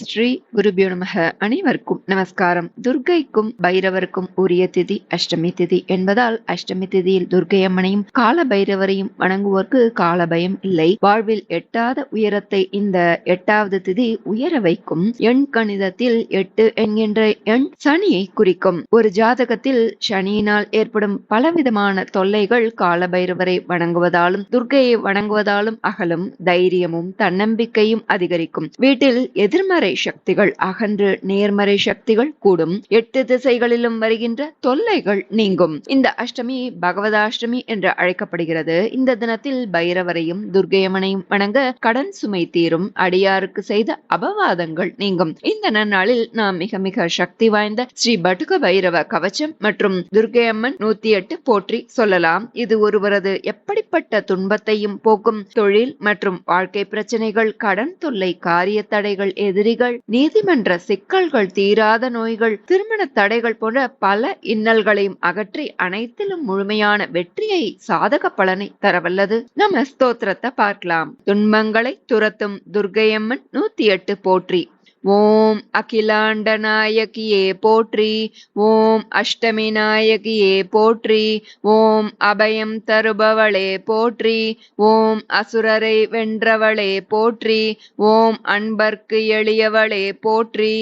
ஸ்ரீ குருபியோ நமக. அனைவருக்கும் நமஸ்காரம். துர்கைக்கும் பைரவருக்கும் உரிய திதி அஷ்டமி திதி என்பதால் அஷ்டமி திதியில் துர்க்கை அம்மனையும் கால பைரவரையும் வணங்குவோருக்கு கால பயம் இல்லை. வாழ்வில் எட்டாத உயரத்தை இந்த எட்டாவது திதி உயர வைக்கும். எண் கணிதத்தில் எட்டு என்கின்ற எண் சனியை குறிக்கும். ஒரு ஜாதகத்தில் சனியினால் ஏற்படும் பலவிதமான தொல்லைகள் கால பைரவரை வணங்குவதாலும் துர்க்கையை வணங்குவதாலும் அகலும். தைரியமும் தன்னம்பிக்கையும் அதிகரிக்கும். வீட்டில் எதிர்மறை சக்திகள் அகன்று நேர்மறை சக்திகள் கூடும். எட்டு திசைகளிலும் வருகின்ற தொல்லைகள் நீங்கும். இந்த அஷ்டமி பகவதாஷ்டமி என்று அழைக்கப்படுகிறது. இந்த தினத்தில் பைரவரையும் துர்கையம்மனையும் வணங்க கடன் சுமை தீரும். அடியாருக்கு செய்த அபவாதங்கள் நீங்கும். இந்த நன்னாளில் நாம் மிக மிக சக்தி வாய்ந்த ஸ்ரீ பட்டுக பைரவ கவச்சம் மற்றும் துர்கையம்மன் நூத்தி எட்டு போற்றி சொல்லலாம். இது ஒருவரது எப்படிப்பட்ட துன்பத்தையும் போக்கும் தொழில் மற்றும் வாழ்க்கை பிரச்சனைகள் கடன் தொல்லை காரிய தடைகள் எதிரி எதிரிகள் நீதிமன்ற சிக்கல்கள் தீராத நோய்கள் திருமண தடைகள் போன்ற பல இன்னல்களையும் அகற்றி அனைத்திலும் முழுமையான வெற்றியை சாதக பலனை தரவல்லது. நம்ம ஸ்தோத்திரத்தை பார்க்கலாம். துன்பங்களை துரத்தும் துர்க்கையம்மன் நூத்தி எட்டு போற்றி. ஓம் அகிலாண்ட நாயகியே போற்றி ஓம் அஷ்டமி நாயகியே போற்றி ஓம் அபயம் தருபவளே போற்றி ஓம் அசுரரை வென்றவளே போற்றி ஓம் அன்பர்க்கு எளியவளே போற்றி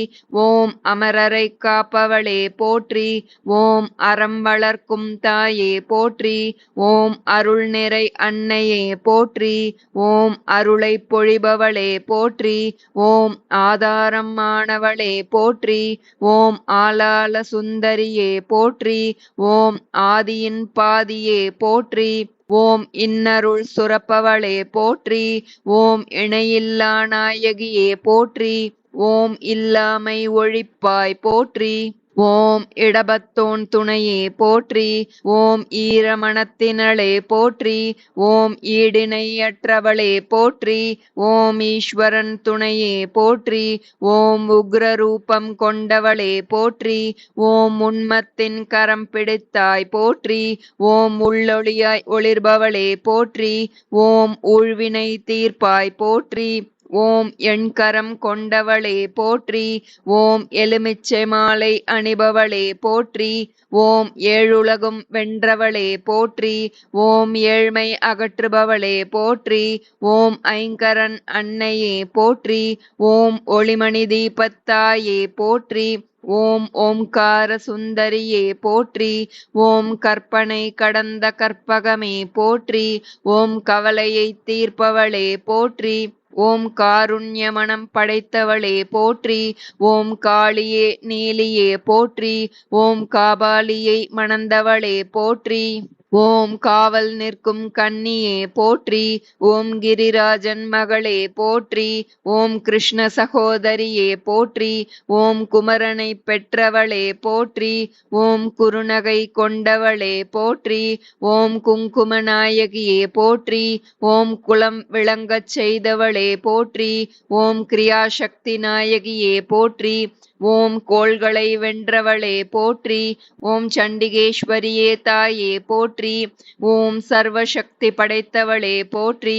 ஓம் அமரரை காப்பவளே போற்றி ஓம் அறம் வளர்க்கும் தாயே போற்றி ஓம் அருள் நிறை அன்னையே போற்றி ஓம் அருளை பொழிபவளே போற்றி ஓம் ஆதார ஆதாரமானவளே போற்றி. ஓம் ஆலால சுந்தரியே போற்றி. ஓம் ஆதியின் பாதியே போற்றி. ஓம் இன்னருள் சுரப்பவளே போற்றி. ஓம் இணையில்லா நாயகியே போற்றி. ஓம் இல்லாமை ஒழிப்பாய் போற்றி. ஓம் இடபத்தோன் துணையே போற்றி ஓம் ஈரமணத்தினளே போற்றி ஓம் ஈடிணையற்றவளே போற்றி ஓம் ஈஸ்வரன் துணையே போற்றி ஓம் உக்ரரூபம் கொண்டவளே போற்றி ஓம் உண்மத்தின் கரம் பிடித்தாய் போற்றி ஓம் உள்ளொளியாய் ஒளிர்பவளே போற்றி ஓம் ஊழ்வினை தீர்ப்பாய் போற்றி. ஓம் எண்கரம் கொண்டவளே போற்றி ஓம் எலுமிச்சை மாலை அணிபவளே போற்றி ஓம் ஏழுலகும் வென்றவளே போற்றி ஓம் ஏழ்மை அகற்றுபவளே போற்றி ஓம் ஐங்கரன் அன்னையே போற்றி ஓம் ஒளிமணி தீபத்தாயே போற்றி ஓம் ஓம்கார சுந்தரியே போற்றி ஓம் கற்பனை கடந்த கற்பகமே போற்றி ஓம் கவலையை தீர்ப்பவளே போற்றி ஓம் காருண்யமனம் படைத்தவளே போற்றி ஓம் காளியே நீலியே போற்றி ஓம் காபாலியை மணந்தவளே போற்றி. ஓம் காவல் நிற்கும் கண்ணியே போற்றி ஓம் கிரிராஜன் மகளே போற்றி ஓம் கிருஷ்ண சகோதரியே போற்றி ஓம் குமரனை பெற்றவளே போற்றி ஓம் குருநகை கொண்டவளே போற்றி ஓம் குங்கும நாயகியே போற்றி ஓம் குலம் விளங்கச் செய்தவளே போற்றி ஓம் கிரியாசக்தி நாயகியே போற்றி ஓம் கோள்களை வென்றவளே போற்றி ஓம் சண்டிகேஸ்வரியே தாயே போற்றி ஓம் சர்வசக்தி படைத்தவளே போற்றி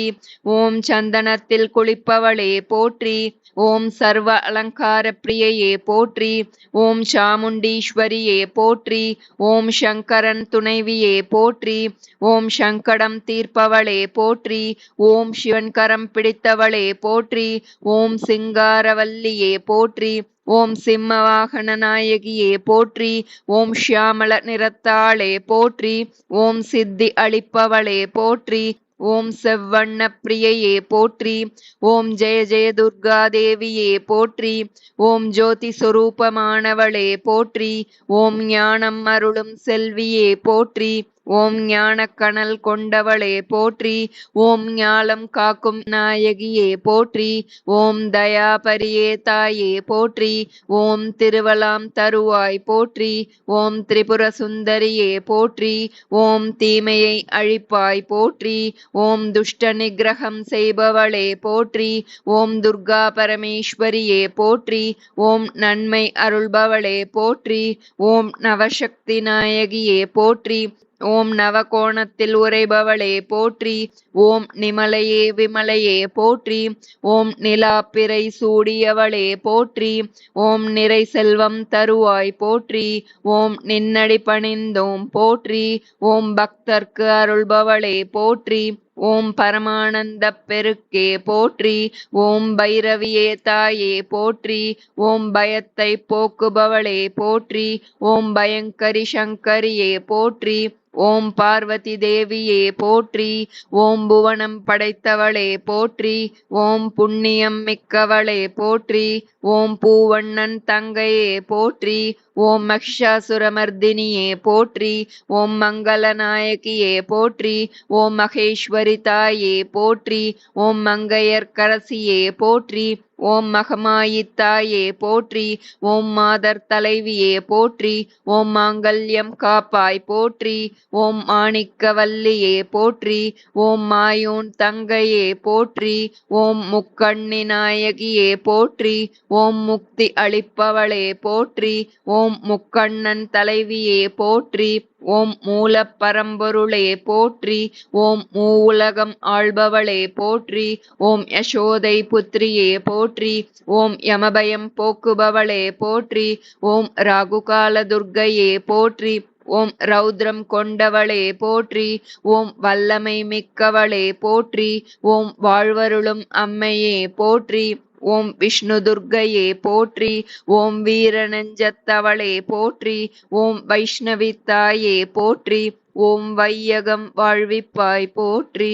ஓம் சந்தனத்தில் குளிப்பவளே போற்றி ஓம் சர்வ அலங்கார பிரியையே போற்றி ஓம் சாமுண்டீஸ்வரியே போற்றி ஓம் சங்கரன் துணைவியே போற்றி ஓம் சங்கடம் தீர்ப்பவளே போற்றி ஓம் சிவன்கரம் பிடித்தவளே போற்றி ஓம் சிங்காரவல்லியே போற்றி ஓம் சிம்மவாகன நாயகியே போற்றி ஓம் ஷியாமல நிறத்தாளே போற்றி ஓம் சித்தி அளிப்பவளே போற்றி ஓம் செவ்வண்ண பிரியையே போற்றி ஓம் ஜெய ஜெய துர்கா தேவியே போற்றி ஓம் ஜோதி சொரூபமானவளே போற்றி ஓம் ஞானம் அருளும் செல்வியே போற்றி ஓம் ஞானக்கணல் கொண்டவளே போற்றி ஓம் ஞாலம் காக்கும் நாயகியே போற்றி ஓம் தயாபரியே தாயே போற்றி ஓம் திருவலாம் தருவாய் போற்றி ஓம் திரிபுர சுந்தரியே போற்றி ஓம் தீமையை அழிப்பாய் போற்றி ஓம் துஷ்ட நிகிரகம் செய்பவளே போற்றி ஓம் துர்கா பரமேஸ்வரியே போற்றி ஓம் நன்மை அருள்பவளே போற்றி ஓம் நவசக்தி நாயகியே போற்றி ஓம் நவகோணத்தில் உரைபவளே போற்றி ஓம் நிமலையே விமலையே போற்றி ஓம் நிலாப்பிறை சூடியவளே போற்றி ஓம் நிறை செல்வம் தருவாய் போற்றி ஓம் நின்னடி பணிந்தோம் போற்றி ஓம் பக்தர்க்கு அருள்பவளே போற்றி. ஓம் பரமானந்த பெருக்கே போற்றி ஓம் பைரவியே தாயே போற்றி ஓம் பயத்தை போக்குபவளே போற்றி ஓம் பயங்கரி சங்கரியே போற்றி ஓம் பார்வதி தேவியே போற்றி ஓம் புவனம் படைத்தவளே போற்றி ஓம் புண்ணியம் மிக்கவளே போற்றி ஓம் பூவண்ணன் தங்கையே போற்றி ஓம் மகிஷாசுரமர்தினியே போற்றி ஓம் மங்களநாயகியே போற்றி ஓம் மகேஸ்வரி தாயே போற்றி ஓம் மங்கையர்கரசியே போற்றி ஓம் மகமாயித்தாயே போற்றி. ஓம் மாதர் தலைவியே போற்றி. ஓம் மாங்கல்யம் காப்பாய் போற்றி. ஓம் மாணிக்கவல்லியே போற்றி. ஓம் மாயோன் தங்கையே போற்றி. ஓம் முக்கண்ணி நாயகியே போற்றி. ஓம் முக்தி அளிப்பவளே போற்றி. ஓம் முக்கண்ணன் தலைவியே போற்றி. ஓம் மூலப் பரம்பொருளே போற்றி ஓம் மூவுலகம் ஆள்பவளே போற்றி ஓம் யசோதை புத்திரியே போற்றி ஓம் யமபயம் போக்குபவளே போற்றி ஓம் ராகுகால துர்க்கையே போற்றி ஓம் ரௌத்ரம் கொண்டவளே போற்றி ஓம் வல்லமை மிக்கவளே போற்றி ஓம் வாழ்வருளும் அம்மையே போற்றி ஓம் விஷ்ணு துர்கையே போற்றி ஓம் வீரநெஞ்சத்தவளே போற்றி ஓம் வைஷ்ணவி தாயே போற்றி ஓம் வையகம் வாழ்விப்பாய் போற்றி.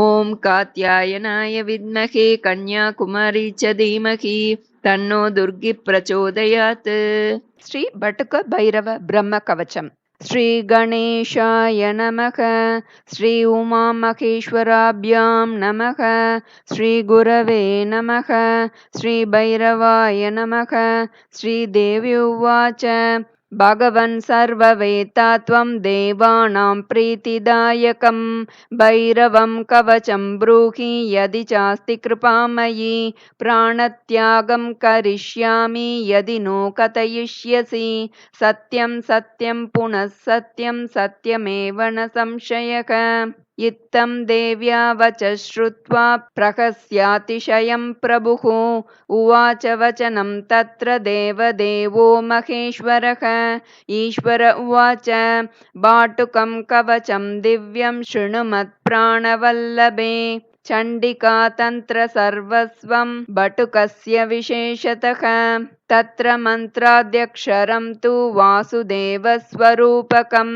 ஓம் காத்யாயனாய வித்மகே கன்யாகுமாரி ச தீமகி தன்னோ துர்கி பிரச்சோதயாத் ஸ்ரீ பட்டுக பைரவ பிரம்ம கவச்சம். श्रीगणेशाय नमः। श्री उमामहेश्वराभ्यां नमः। श्रीगुरवे नमः। श्रीभैरवाय नमः। श्रीदेवी उवाच। भगवन् सर्ववेता त्वं देवानां प्रीतिदायकं। भैरवं कवचं ब्रूहि यदि चास्ति कृपामयि। प्राणत्यागं करिष्यामि यदि नो कथयिष्यसि। सत्यं सत्यं पुनः सत्यं सत्यमेव न संशयः। इत्थं देव्या वच श्रुत्वा प्रहस्यातिशयं प्रभुः। उवाच वचनं तत्र देवदेवो महेश्वरः। ईश्वर उवाच बाटुकं कवचं दिव्यं शृणु मत्प्राणवल्लभे चण्डिका तन्त्र सर्वस्वं बटुकस्य विशेषतः। तत्र मन्त्राद्यक्षरं तु वासुदेवस्वरूपकम्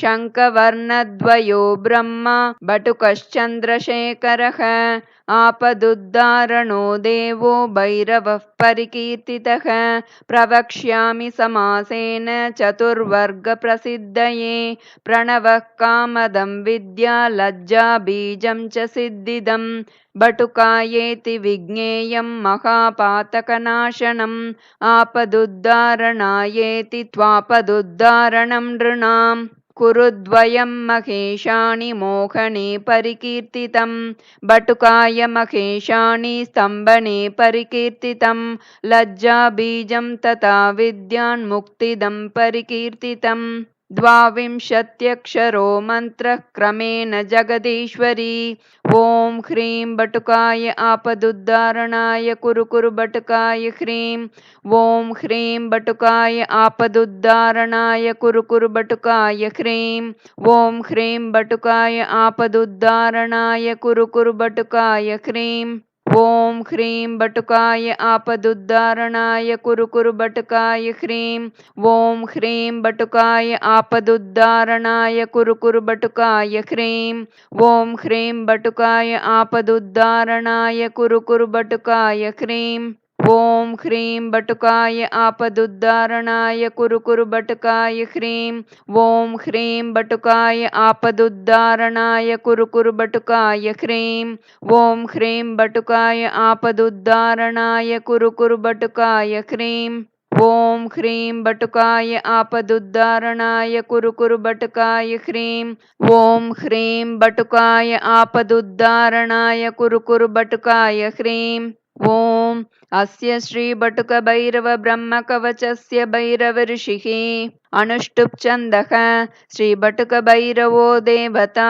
शङ्खवर्णद्वयो ब्रह्मा बटुकश्चन्द्रशेखरः आपदुद्धारणो देवो भैरवः परिकीर्तितः प्रवक्ष्यामि समासेन चतुर्वर्गप्रसिद्धये प्रणवः कामदं विद्या लज्जा बीजं च सिद्धिदम् बटुकायेति विज्ञेयं महापातकनाशनम् आपदुद्धारणायेति त्वापदुद्धारणं नृणाम् कुरुद्वयं महेशाणि मोहने परिकीर्तितं बटुकाय महेशाणि स्तम्भने परिकीर्तितं लज्जाबीजं तथा विद्यान्मुक्तिदं परिकीर्तितम् द्वाविंशत्यक्षरो मन्त्रः क्रमेण जगदीश्वरी। ॐ ह्रीं बटुकाय आपदुद्धारणाय कुरु कुरु बटुकाय ह्रीं। ॐ ह्रीं बटुकाय आपदुद्धारणाय कुरु कुरु बटुकाय ह्रीं। ॐ ह्रीं बटुकाय आपदुद्धारणाय कुरु कुरु बटुकाय ह्रीं। ॐ ह्रीं बटुकाय आपदुद्धारणाय कुरु कुरु बटुकाय ह्रीं। ॐ ह्रीं बटुकाय आपदुद्धारणाय कुरु कुरु बटुकाय ह्रीं। ॐ ह्रीं बटुकाय आपदुद्धारणाय कुरु कुरु बटुकाय ह्रीं। ॐ ह्रीं बटुकाय आपदुद्धारणाय कुरु कुरु बटुकाय ह्रीं। ॐ ह्रीं बटुकाय आपदुद्धारणाय कुरु कुरु बटुकाय ह्रीं। ॐ ह्रीं बटुकाय आपदुद्धारणाय कुरु कुरु बटुकाय ह्रीं। ॐ ह्रीं बटुकाय आपदुद्धारणाय कुरु कुरु बटुकाय ह्रीं। ॐ ह्रीं बटुकाय आपदुद्धारणाय कुरु कुरु बटुकाय ह्रीं अस्य श्रीबटुकभैरवब्रह्मकवचस्य भैरवऋषिः अनुष्टुप् छन्दः श्रीबटुकभैरवो देवता।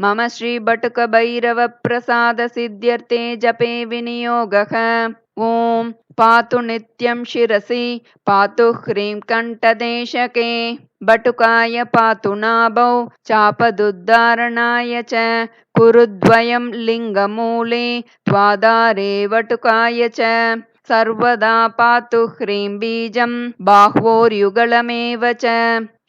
मम श्रीबटुकभैरवप्रसादसिद्ध्यर्थे जपे विनियोगः ॐ पातु नित्यं शिरसि पातु ह्रीं कण्ठदेशके बटुकाय पातु नाभौ चापदुद्धारणाय च कुरुद्वयं लिङ्गमूले त्वाधारे वटुकाय च सर्वदा पातु ह्रीं बीजं बाह्वोर्युगलमेव च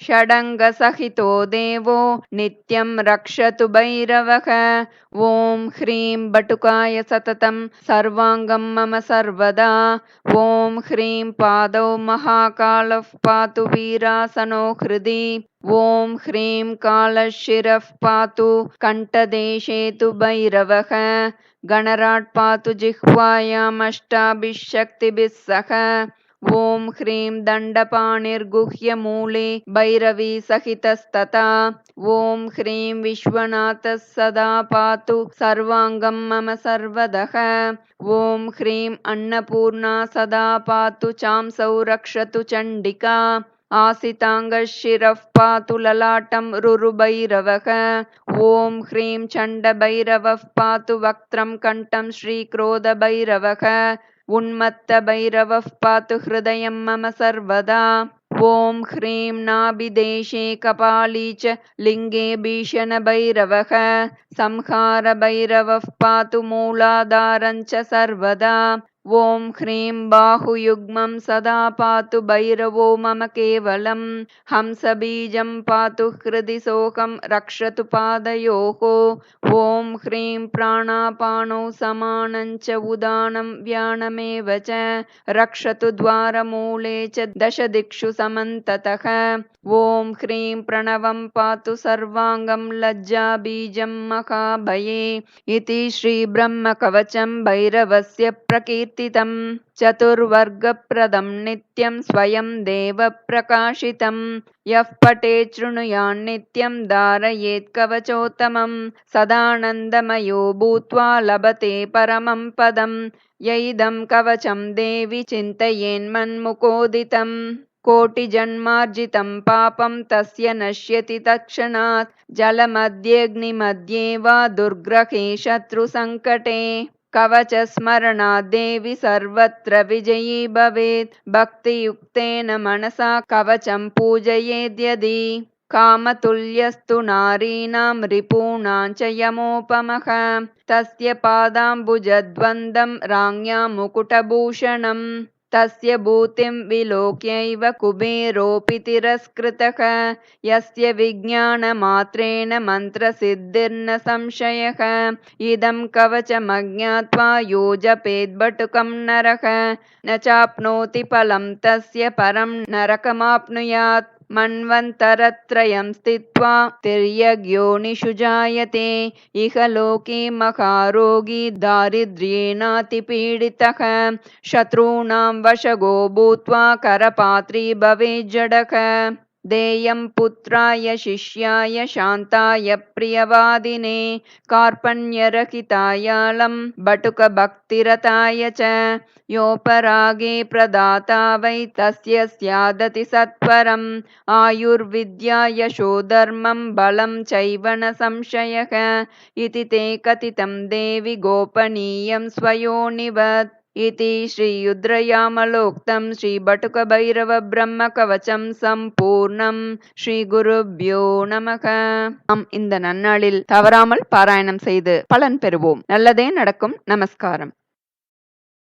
षडङ्गसहितो देवो नित्यं रक्षतु भैरवः ॐ ह्रीं बटुकाय सततं सर्वाङ्गं मम सर्वदा ॐ ह्रीं पादौ महाकालः पातु वीरासनो हृदि ॐ ह्रीं कालशिरः पातु कण्ठदेशे तु भैरवः गणराट् पातु जिह्वायामष्टाभिः शक्तिभिः सह ॐ ह्रीं दण्डपाणिर्गुह्यमूले भैरवी सहितस्तथा। ॐ ह्रीं विश्वनाथः सदा पातु सर्वाङ्गं मम सर्वदः। ॐ ह्रीं अन्नपूर्णा सदा पातु चांसौ रक्षतु चण्डिका। आसिताङ्गशिरः पातु ललाटं रुरुभैरवः। ॐ ह्रीं चण्डभैरवः पातु वक्त्रं कण्ठं श्रीक्रोधभैरवः उन्मत्तभैरवः पातु हृदयं मम सर्वदा। ॐ ह्रीं नाभिदेशे कपाली च लिङ्गे भीषणभैरवः। संहारभैरवः पातु मूलाधारं च सर्वदा ॐ ह्रीं बाहुयुग्मं सदा पातु भैरवो मम केवलं। हंसबीजं पातु हृदि सोऽहं रक्षतु पादयोः। ॐ ह्रीं प्राणापानौ समानं च उदानं व्यानमेव च। रक्षतु द्वारमूले च दशदिक्षु समन्ततः। ॐ ह्रीं प्रणवं पातु सर्वाङ्गं लज्जाबीजं महाभये। इति श्रीब्रह्मकवचं भैरवस्य प्रकीर्तितं चतुर्वर्गप्रदं नित्यं स्वयं देवप्रकाशितं। यः शृणुयान्नित्यं धारयेत् कवचोत्तमं सदानन्दमयो भूत्वा लभते परमं पदं। य इदं कवचं देवि चिन्तयेन्मन्मुखोदितं कोटिजन्मार्जितं पापं तस्य नश्यति तत्क्षणात्। जलमध्येऽग्निमध्ये वा दुर्ग्रहे शत्रुसङ्कटे कवचस्मरणाद्देवि सर्वत्र विजयी भवेत्। भक्तियुक्तेन मनसा कवचं पूजयेद्यदि। कामतुल्यस्तु नारीणां च यमोपमः तस्य पादाम्बुजद्वन्द्वं राज्ञां मुकुटभूषणम् तस्य भूतिं विलोक्यैव कुबेरोऽपि तिरस्कृतः यस्य विज्ञानमात्रेण मन्त्रसिद्धिर्न संशयः। इदं कवचमज्ञात्वा यो जपेद्बटुकं नरः न चाप्नोति फलं तस्य परं नरकमाप्नुयात् मन्वन्तरत्रयं स्थित्वा तिर्यग्योनिषु जायते। इह लोके महारोगी दारिद्र्येणातिपीडितः। शत्रूणां वशगो भूत्वा करपात्री भवेज्जडः देयं पुत्राय शिष्याय शान्ताय प्रियवादिने कार्पण्यरहितायालं बटुकभक्तिरताय च योपरागे प्रदाता वै तस्य स्यादति सत्वरम् आयुर्विद्या यशो धर्मं बलं चैव न संशयः इति ते कथितं देवि गोपनीयं स्वयोनिवत् इति श्रीयुद्रयामलोक्तं ஸ்ரீபட்டுகபைரவபிரம்மகவச்சம் சம்பூர்ணம் ஸ்ரீ குருப்யோ நமக நாம் இந்த நன்னாளில் தவறாமல் பாராயணம் செய்து பலன் பெறுவோம் நல்லதே நடக்கும் நமஸ்காரம்